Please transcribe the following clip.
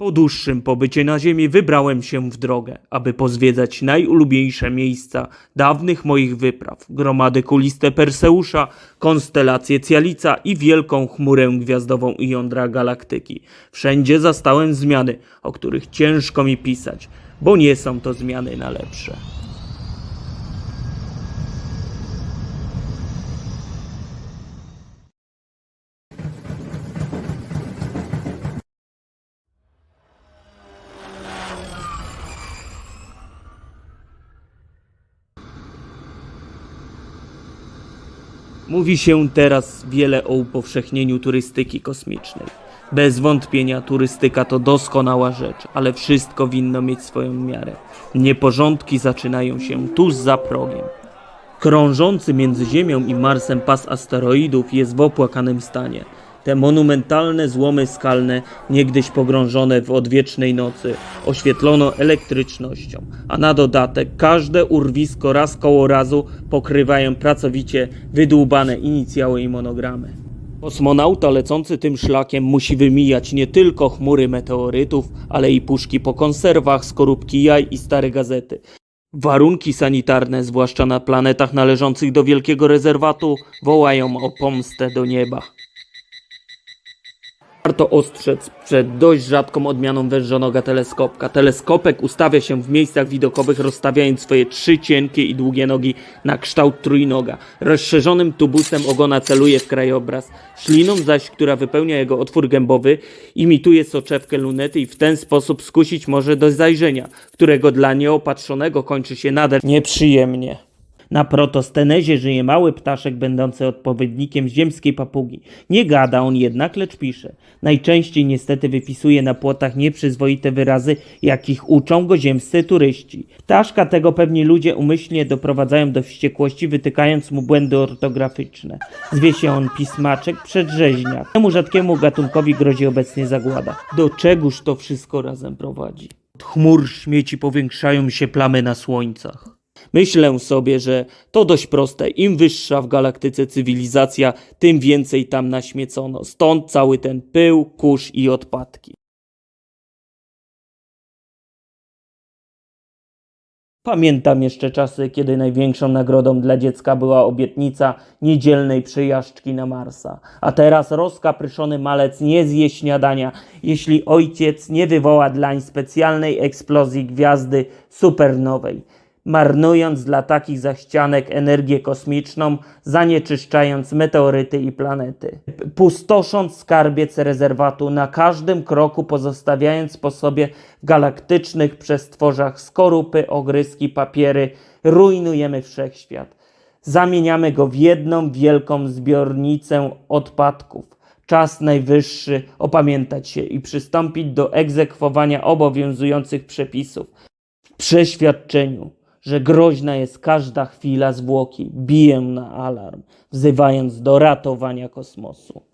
Po dłuższym pobycie na Ziemi wybrałem się w drogę, aby pozwiedzać najulubieńsze miejsca dawnych moich wypraw, gromady kuliste Perseusza, konstelację Cialica i wielką chmurę gwiazdową i jądra galaktyki. Wszędzie zastałem zmiany, o których ciężko mi pisać, bo nie są to zmiany na lepsze. Mówi się teraz wiele o upowszechnieniu turystyki kosmicznej. Bez wątpienia turystyka to doskonała rzecz, ale wszystko winno mieć swoją miarę. Nieporządki zaczynają się tuż za progiem. Krążący między Ziemią i Marsem pas asteroidów jest w opłakanym stanie. Te monumentalne złomy skalne, niegdyś pogrążone w odwiecznej nocy, oświetlono elektrycznością, a na dodatek każde urwisko raz koło razu pokrywają pracowicie wydłubane inicjały i monogramy. Kosmonauta lecący tym szlakiem musi wymijać nie tylko chmury meteorytów, ale i puszki po konserwach, skorupki jaj i stare gazety. Warunki sanitarne, zwłaszcza na planetach należących do wielkiego rezerwatu, wołają o pomstę do nieba. Warto ostrzec przed dość rzadką odmianą wężonoga teleskopka. Teleskopek ustawia się w miejscach widokowych, rozstawiając swoje trzy cienkie i długie nogi na kształt trójnoga. Rozszerzonym tubusem ogona celuje w krajobraz. Śliną zaś, która wypełnia jego otwór gębowy, imituje soczewkę lunety i w ten sposób skusić może do zajrzenia, którego dla nieopatrzonego kończy się nader nieprzyjemnie. Na protostenezie żyje mały ptaszek będący odpowiednikiem ziemskiej papugi. Nie gada on jednak, lecz pisze. Najczęściej niestety wypisuje na płotach nieprzyzwoite wyrazy, jakich uczą go ziemscy turyści. Ptaszka tego pewni ludzie umyślnie doprowadzają do wściekłości, wytykając mu błędy ortograficzne. Zwie się on pismaczek przedrzeźniak. Temu rzadkiemu gatunkowi grozi obecnie zagłada. Do czegóż to wszystko razem prowadzi? Od chmur śmieci powiększają się plamy na słońcach. Myślę sobie, że to dość proste. Im wyższa w galaktyce cywilizacja, tym więcej tam naśmiecono. Stąd cały ten pył, kurz i odpadki. Pamiętam jeszcze czasy, kiedy największą nagrodą dla dziecka była obietnica niedzielnej przejażdżki na Marsa. A teraz rozkapryszony malec nie zje śniadania, jeśli ojciec nie wywoła dlań specjalnej eksplozji gwiazdy supernowej marnując dla takich zachcianek energię kosmiczną, zanieczyszczając meteoryty i planety. Pustosząc skarbiec rezerwatu na każdym kroku, pozostawiając po sobie w galaktycznych przestworzach skorupy, ogryski, papiery, rujnujemy wszechświat. Zamieniamy go w jedną wielką zbiornicę odpadków. Czas najwyższy opamiętać się i przystąpić do egzekwowania obowiązujących przepisów w przeświadczeniu, że groźna jest każda chwila zwłoki, biję na alarm, wzywając do ratowania kosmosu.